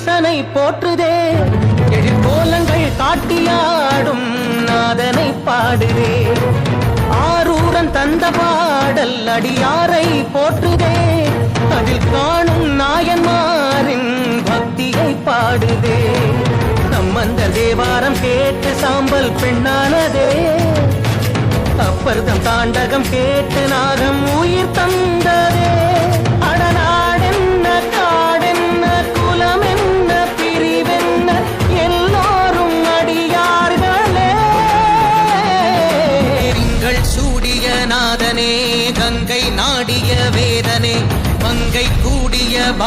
ஈசனை போற்றுதே. எழிற்கோலங்கள் காட்டியாடும் நாதனை பாடுதே. ஆரூரன் தந்த பாடல் அடியாரை போற்றுதே. அதில் காணும் நாயன்மாரின் பக்தியை பாடுதே. நம்மந்த தேவாரம் கேட்டு சாம்பல் பெண்ணானதே. அப்பர்தம் தாண்டகம் கேட்டு நாகம் மங்கை நாடிய வேதனே மங்கை கூடிய ப